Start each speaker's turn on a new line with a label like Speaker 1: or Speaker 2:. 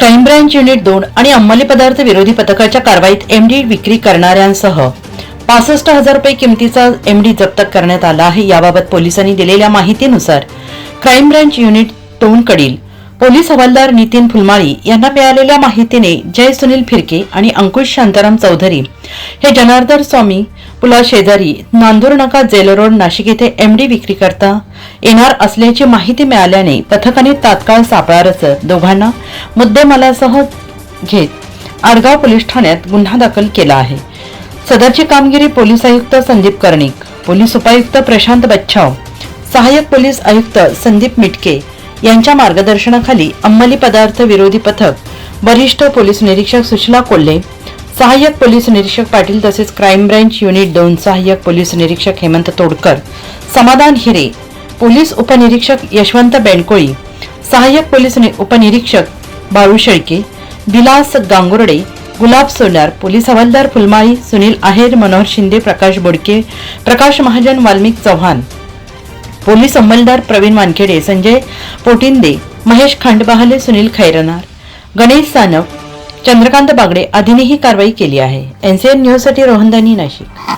Speaker 1: Crime branch unit दोन आणि अंमली पदार्थ विरोधी पथकाच्या कारवाईत एमडी विक्री करणाऱ्यांसह पासष्ट हजार रुपये किमतीचा एमडी जप्त करण्यात आला आहे. याबाबत पोलिसांनी दिलेल्या माहितीनुसार क्राईम ब्रँच युनिट दोनकडील पोलीस हवालदार नितीन फुलमाळी यांना मिळालेल्या माहितीने जय सुनील फिरके आणि अंकुश शांताराम चौधरी हे जनार्दन स्वामी पुला शेजारी नांदूर नाका जेल रोड नाशिक येथे एमडी विक्री करता येणार असल्याची माहिती मिळाल्याने पथकाने तात्काळ सापळा रचत दोघांना मुद्देमालासह घेत आडगाव पोलीस ठाण्यात गुन्हा दाखल केला आहे. सदरची कामगिरी पोलीस आयुक्त संदीप कर्णिक पोलीस उपायुक्त प्रशांत बच्छाव सहाय्यक पोलीस आयुक्त संदीप मिटके यांच्या मार्गदर्शनाखाली अंमली पदार्थ विरोधी पथक वरिष्ठ पोलीस निरीक्षक सुशीला कोल्हे सहाय्यक पोलीस निरीक्षक पाटील तसेच क्राईम ब्रँच युनिट दोन सहाय्यक पोलीस निरीक्षक हेमंत तोडकर समाधान हिरे पोलीस उपनिरीक्षक यशवंत बेंडकोळी सहाय्यक पोलीस उपनिरीक्षक बाळू शेळके विलास गांगुर्डे गुलाब सोनार पोलीस हवालदार फुलमाळी सुनील आहेर मनोहर शिंदे प्रकाश बोडके प्रकाश महाजन वाल्मिक चव्हाण. पोलीस अंमलदार प्रवीण वानखेडे संजय पोटिंदे महेश खांडबहाले सुनील खैरनार गणेश सानप चंद्रकांत बागडे आदींनी ही कारवाई केली आहे. एनसीएन न्यूजसाठी रोहनदानी नाशिक.